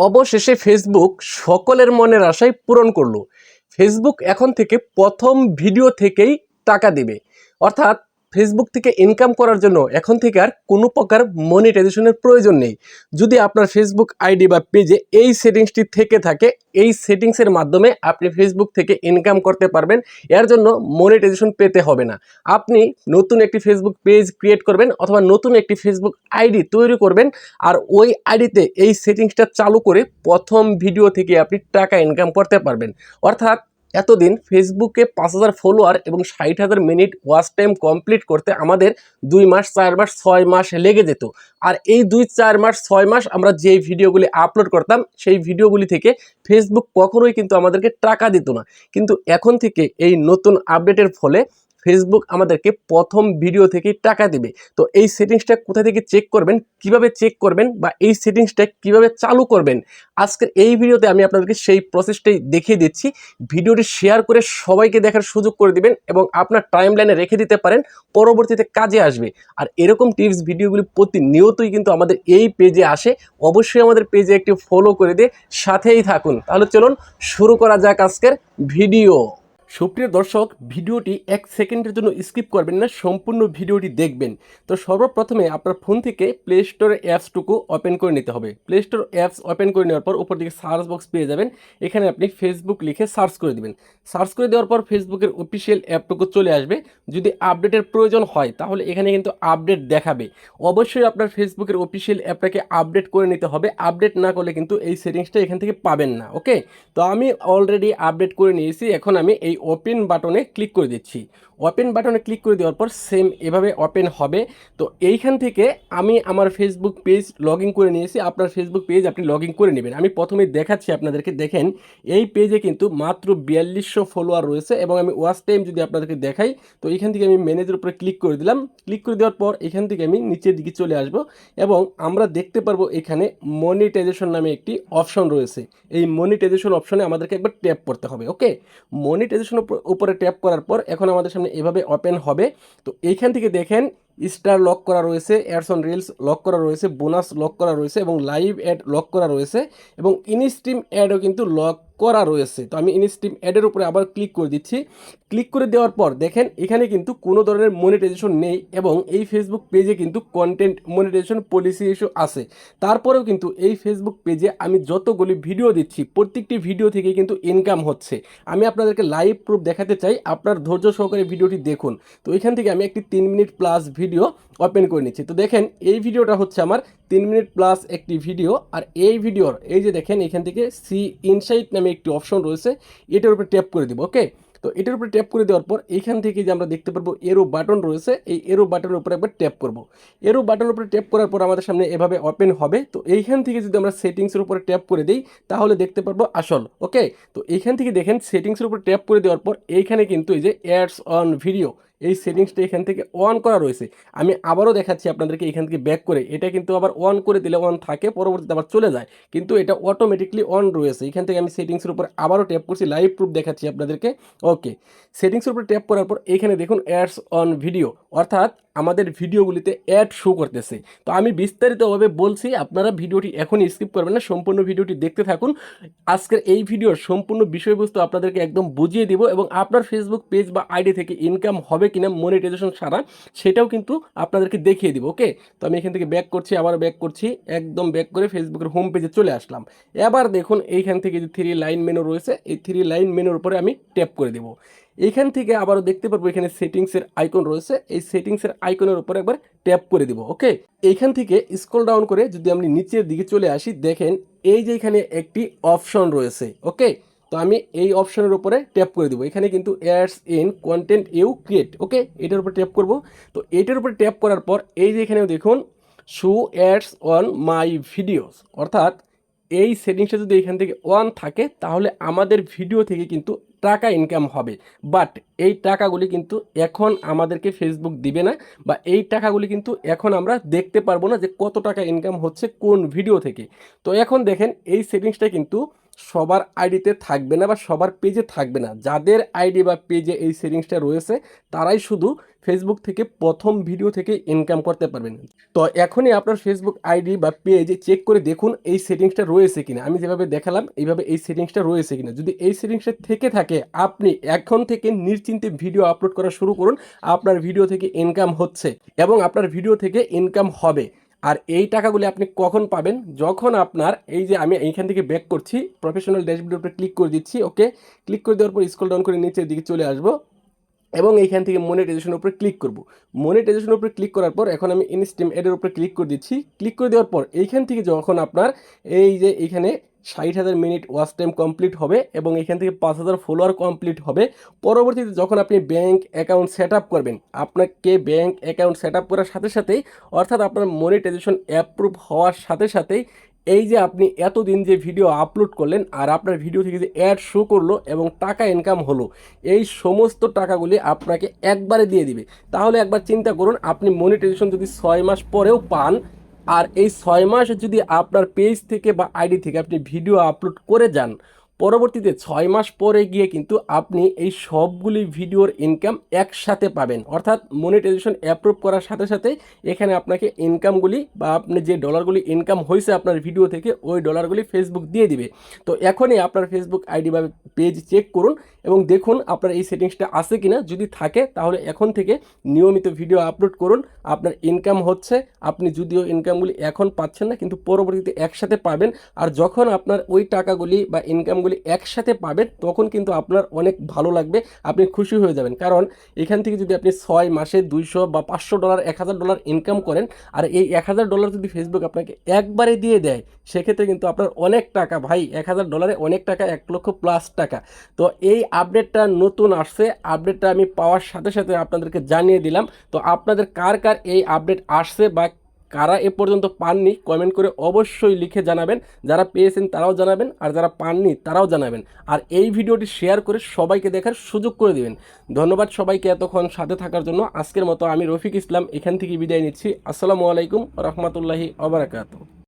অবশেষে ফেসবুক সকলের মনের আশায় পূরণ করল। ফেসবুক এখন থেকে প্রথম ভিডিও থেকেই টাকা দেবে। অর্থাৎ ফেসবুক থেকে ইনকাম করার জন্য এখন থেকে আর কোনো প্রকার মনিটাইজেশনের প্রয়োজন নেই। যদি আপনার ফেসবুক আইডি বা পেজে এই সেটিংসটি থেকে থাকে, এই সেটিংসের মাধ্যমে আপনি ফেসবুক থেকে ইনকাম করতে পারবেন, এর জন্য মনিটাইজেশন পেতে হবে না। আপনি নতুন একটি ফেসবুক পেজ ক্রিয়েট করবেন অথবা নতুন একটি ফেসবুক আইডি তৈরি করবেন আর ওই আইডিতে এই সেটিংসটা চালু করে প্রথম ভিডিও থেকে আপনি টাকা ইনকাম করতে পারবেন। অর্থাৎ এতদিন ফেসবুকে পাঁচ হাজার ফলোয়ার এবং ষাট হাজার মিনিট ওয়াচ টাইম কমপ্লিট করতে আমাদের দুই মাস, চার মাস, ছয় মাস লেগে যেত। আর এই দুই, চার মাস, ছয় মাস আমরা যেই ভিডিওগুলি আপলোড করতাম, সেই ভিডিওগুলি থেকে ফেসবুক কখনোই কিন্তু আমাদেরকে টাকা দিত না। কিন্তু এখন থেকে এই নতুন আপডেটের ফলে ফেসবুক আমাদেরকে প্রথম ভিডিও থেকেই টাকা দিবে। তো এই সেটিংসটা কোথা থেকে চেক করবেন, কীভাবে চেক করবেন বা এই সেটিংসটা কীভাবে চালু করবেন, আজকের এই ভিডিওতে আমি আপনাদেরকে সেই প্রসেসটাই দেখিয়ে দিচ্ছি। ভিডিওটি শেয়ার করে সবাইকে দেখার সুযোগ করে দিবেন এবং আপনার টাইম লাইনে রেখে দিতে পারেন, পরবর্তীতে কাজে আসবে। আর এরকম টিপস ভিডিওগুলি প্রতিনিয়তই কিন্তু আমাদের এই পেজে আসে। অবশ্যই আমাদের পেজে একটি ফলো করে দিয়ে সাথেই থাকুন। তাহলে চলুন, শুরু করা যাক আজকের ভিডিও সুপ্রিয় দর্শক, ভিডিওটি এক সেকেন্ডের জন্য স্কিপ করবেন না, সম্পূর্ণ ভিডিওটি দেখবেন। তো সর্বপ্রথমে আপনার ফোন থেকে প্লে স্টোর অ্যাপসটুকু ওপেন করে নিতে হবে। প্লে স্টোর অ্যাপস ওপেন করে নেওয়ার পর উপর দিকে সার্চ বক্স পেয়ে যাবেন। এখানে আপনি ফেসবুক লিখে সার্চ করে দেবেন। সার্চ করে দেওয়ার পর ফেসবুকের অফিসিয়াল অ্যাপটুকু চলে আসবে। যদি আপডেটের প্রয়োজন হয়, তাহলে এখানে কিন্তু আপডেট দেখাবে। অবশ্যই আপনার ফেসবুকের অফিসিয়াল অ্যাপটাকে আপডেট করে নিতে হবে। আপডেট না করলে কিন্তু এই সেটিংসটা এখান থেকে পাবেন না, ওকে? তো আমি অলরেডি আপডেট করে নিয়েছি। এখন আমি এই ওপেন বাটনে ক্লিক করে দিচ্ছি। ওপেন বাটনে ক্লিক করে দেওয়ার পর সেম এভাবে ওপেন হবে। তো এইখান থেকে আমি আমার ফেসবুক পেজ লগ ইন করে নিয়েছি। আপনার ফেসবুক পেজ আপনি লগ ইন করে নেবেন। আমি প্রথমে দেখাচ্ছি আপনাদেরকে। দেখেন, এই পেজে কিন্তু মাত্র বিয়াল্লিশশো ফলোয়ার রয়েছে এবং আমি ওয়াচ টাইম যদি আপনাদেরকে দেখাই, তো এখান থেকে আমি ম্যানেজের উপরে ক্লিক করে দিলাম। ক্লিক করে দেওয়ার পর এখান থেকে আমি নিচের দিকে চলে আসব এবং আমরা দেখতে পারব এখানে মনিটাইজেশন নামে একটি অপশন রয়েছে। এই মনিটাইজেশন অপশনে আমাদেরকে একবার ট্যাপ করতে হবে ওকে মনিটাইজেশন উপরে ট্যাপ করার পর এখন আমাদের সামনে এভাবে ওপেন হবে। তো এইখান থেকে দেখেন স্টার লক করা রয়েছে অ্যাডস অন রিলস লক করা রয়েছে বোনাস লক করা রয়েছে এবং লাইভ অ্যাড লক করা রয়েছে এবং ইনস্ট্রিম অ্যাডও কিন্তু লক করা রয়েছে। তো আমি ইনস্ট্রিম অ্যাডের উপরে আবার ক্লিক করে দিচ্ছি। ক্লিক করে দেওয়ার পর দেখেন, এখানে কিন্তু কোনো ধরনের মনিটাইজেশন নেই এবং এই ফেসবুক পেজে কিন্তু কন্টেন্ট মনিটাইজেশন পলিসি ইস্যু আছে। তারপরেও কিন্তু এই ফেসবুক পেজে আমি যতগুলি ভিডিও দিচ্ছি, প্রত্যেকটি ভিডিও থেকে কিন্তু ইনকাম হচ্ছে। আমি আপনাদেরকে লাইভ প্রুফ দেখাতে চাই, আপনার ধৈর্য সহকারে ভিডিওটি দেখুন। তো এখান থেকে আমি একটি তিন মিনিট প্লাস ভিডিও ওপেন করে নিচ্ছি। তো দেখেন, এই ভিডিওটা হচ্ছে আমার তিন মিনিট প্লাস একটি ভিডিও আর এই ভিডিওর এই যে দেখেন, এখান থেকে সি ইনসাইট নামে একটি অপশন রয়েছে, এটার উপরে ট্যাপ করে দিব ওকে তো এটার উপরে ট্যাপ করে দেওয়ার পর এখান থেকে যে আমরা দেখতে পারব এরো বাটন রয়েছে, এই এরো বাটনের উপরে একবার ট্যাপ করব। এরো বাটনের উপরে ট্যাপ করার পর আমাদের সামনে এভাবে ওপেন হবে, তো এইখান থেকে যদি আমরা সেটিংসের উপরে ট্যাপ করে দিই, তাহলে দেখতে পারব আসল ওকে তো এইখান থেকে দেখেন সেটিংসের উপরে ট্যাপ করে দেওয়ার পর এইখানে কিন্তু এই যে অ্যাডস অন ভিডিও এই সেটিংসটা এখান থেকে অন করা রয়েছে। আমি আবারও দেখাচ্ছি আপনাদেরকে এখান থেকে ব্যাক করে। এটা কিন্তু আবার অন করে দিলে অন থাকে, পরবর্তীতে আবার চলে যায়। কিন্তু এটা অটোমেটিকলি অন রয়েছে। এখান থেকে আমি সেটিংসের উপর আবারও ট্যাপ করছি লাইভ প্রুফ দেখাচ্ছি আপনাদেরকে। ওকে সেটিংসের উপর ট্যাপ করার পর এখানে দেখুন অ্যাডস অন ভিডিও অর্থাৎ আমাদের ভিডিওগুলিতে অ্যাড শো করতেছে। তো আমি বিস্তারিতভাবে বলছি, আপনারা ভিডিওটি এখনই স্কিপ করবেন না, সম্পূর্ণ ভিডিওটি দেখতে থাকুন। আজকের এই ভিডিওর সম্পূর্ণ বিষয়বস্তু আপনাদেরকে একদম বুঝিয়ে দিব এবং আপনার ফেসবুক পেজ বা আইডি থেকে ইনকাম হবে কিনা মনিটাইজেশন ছাড়া সেটাও কিন্তু আপনাদেরকে দেখিয়ে দিব ওকে তো আমি এখান থেকে ব্যাক করছি, আবার ব্যাক করছি, একদম ব্যাক করে ফেসবুকের হোম পেজে চলে আসলাম। এবার দেখুন, এইখান থেকে যে থ্রি লাইন মেনু রয়েছে, এই থ্রি লাইন মেনুর উপরে আমি ট্যাপ করে দেবো। এইখান থেকে আবারও দেখতে পারব এখানে সেটিংসের আইকন রয়েছে। এই সেটিংসের আইকনের উপর একবার ট্যাপ করে দিব ওকে এইখান থেকে স্ক্রল ডাউন করে যদি আমি নিচের দিকে চলে আসি, দেখেন এই যে এখানে একটি অপশন রয়েছে ওকে তো আমি এই অপশনের উপরে ট্যাপ করে দেবো। এখানে কিন্তু ads in content you create okay এটার উপর ট্যাপ করব। তো এটার উপরে ট্যাপ করার পর এই যে এখানেও দেখুন show ads on my videos অর্থাৎ এই সেটিংসটা যদি এখান থেকে অন থাকে, তাহলে আমাদের ভিডিও থেকে কিন্তু টাকা ইনকাম হবে। বাট এই টাকাগুলি কিন্তু এখন আমাদেরকে ফেসবুক দিবে না বা এই টাকাগুলি কিন্তু এখন আমরা দেখতে পারব না যে কত টাকা ইনকাম হচ্ছে কোন ভিডিও থেকে। তো এখন দেখেন এই সেটিংসটা কিন্তু সবার আইডিতে থাকবে না বা সবার পেজে থাকবে না। যাদের আইডি বা পেজে এই সেটিংসটা রয়েছে, তারাই শুধু ফেসবুক থেকে প্রথম ভিডিও থেকে ইনকাম করতে পারবেন। তো এখনই আপনার ফেসবুক আইডি বা পেজ চেক করে দেখুন এই সেটিংসটা রয়েছে কিনা। আমি যেভাবে দেখালাম, এইভাবে এই সেটিংসটা রয়েছে কিনা। যদি এই সেটিংসটা থেকে থাকে, আপনি এখন থেকে নিশ্চিন্তে ভিডিও আপলোড করা শুরু করুন। আপনার ভিডিও থেকে ইনকাম হচ্ছে এবং আপনার ভিডিও থেকে ইনকাম হবে। আর এই টাকাগুলি আপনি কখন পাবেন? যখন আপনার এই যে আমি এইখান থেকে ব্যাক করছি প্রফেশনাল ড্যাশবোর্ডের উপরে ক্লিক করে দিচ্ছি ওকে ক্লিক করে দেওয়ার পর স্কুল ডাউন করে নিচের দিকে চলে আসব এবং এইখান থেকে মনিটাইজেশনের উপরে ক্লিক করব। মনিটাইজেশনের উপরে ক্লিক করার পর এখন আমি ইনস্টিম এডের উপরে ক্লিক করে দিচ্ছি। ক্লিক করে দেওয়ার পর এইখান থেকে যখন আপনার এই যে এইখানে ষাট হাজার মিনিট ওয়াচ টাইম কমপ্লিট হবে এবং এখান থেকে পাঁচ হাজার ফলোয়ার কমপ্লিট হবে। পরবর্তীতে যখন আপনি ব্যাংক অ্যাকাউন্ট সেট আপ করবেন, আপনাকে ব্যাংক অ্যাকাউন্ট সেট আপ করার সাথে সাথেই, অর্থাৎ আপনার মনিটাইজেশন অ্যাপ্রুভ হওয়ার সাথে সাথেই, এই যে আপনি এতদিন যে ভিডিও আপলোড করলেন আর আপনার ভিডিও থেকে যে অ্যাড শো করল এবং টাকা ইনকাম হলো, এই সমস্ত টাকাগুলি আপনাকে একবারে দিয়ে দিবে। তাহলে একবার চিন্তা করুন, আপনি মনিটাইজেশন যদি ছয় মাস পরেও পান আর এই ছয় মাস যদি আপনার পেজ থেকে বা আইডি থেকে আপনি ভিডিও আপলোড করে যান পরবর্তীতে ছয় মাস পরে গিয়ে কিন্তু আপনি এই সবগুলি ভিডিওর ইনকাম একসাথে পাবেন। অর্থাৎ মনিটাইজেশন অ্যাপ্রুভ করার সাথে সাথে এখানে আপনাকে ইনকামগুলি বা আপনি যে ডলারগুলি ইনকাম হয়েছে আপনার ভিডিও থেকে, ওই ডলারগুলি ফেসবুক দিয়ে দিবে। তো এখনই আপনার ফেসবুক আইডি বা পেজ চেক করুন এবং দেখুন আপনার এই সেটিংসটা আছে কি না যদি থাকে, তাহলে এখন থেকে নিয়মিত ভিডিও আপলোড করুন। আপনার ইনকাম হচ্ছে, আপনি যদিও ইনকামগুলি এখন পাচ্ছেন না, কিন্তু পরবর্তীতে একসাথে পাবেন। আর যখন আপনার ওই টাকাগুলি বা ইনকামগুলি একসাথে পাবেন, তখন কিন্তু আপনার অনেক ভালো লাগবে, আপনি খুশি হয়ে যাবেন। কারণ এখান থেকে যদি আপনি ছয় মাসে দুইশো বা পাঁচশো ডলার, এক হাজার ডলার ইনকাম করেন, আর এই এক হাজার ডলার যদি ফেসবুক আপনাকে একবারে দিয়ে দেয়, সেক্ষেত্রে কিন্তু আপনার অনেক টাকা, ভাই, এক হাজার ডলারে অনেক টাকা, এক লক্ষ প্লাস টাকা। তো এই আপডেটটা নতুন আসছে আপডেটটা আমি পাওয়ার সাথে সাথে আপনাদেরকে জানিয়ে দিলাম, তো আপনাদের কার কার এই আপডেট আসছে বা কারা এ পর্যন্ত পাননি কমেন্ট করে অবশ্যই লিখে জানাবেন। যারা পেয়েছেন তারাও জানাবেন, আর যারা পাননি তারাও জানাবেন। আর এই ভিডিওটি শেয়ার করে সবাইকে দেখার সুযোগ করে দেবেন। ধন্যবাদ সবাইকে এতক্ষণ সাথে থাকার জন্য। আজকের মতো আমি রফিক ইসলাম এখান থেকে বিদায় নিচ্ছি। আসসালামু আলাইকুম রহমতুল্লাহি অবরাকাত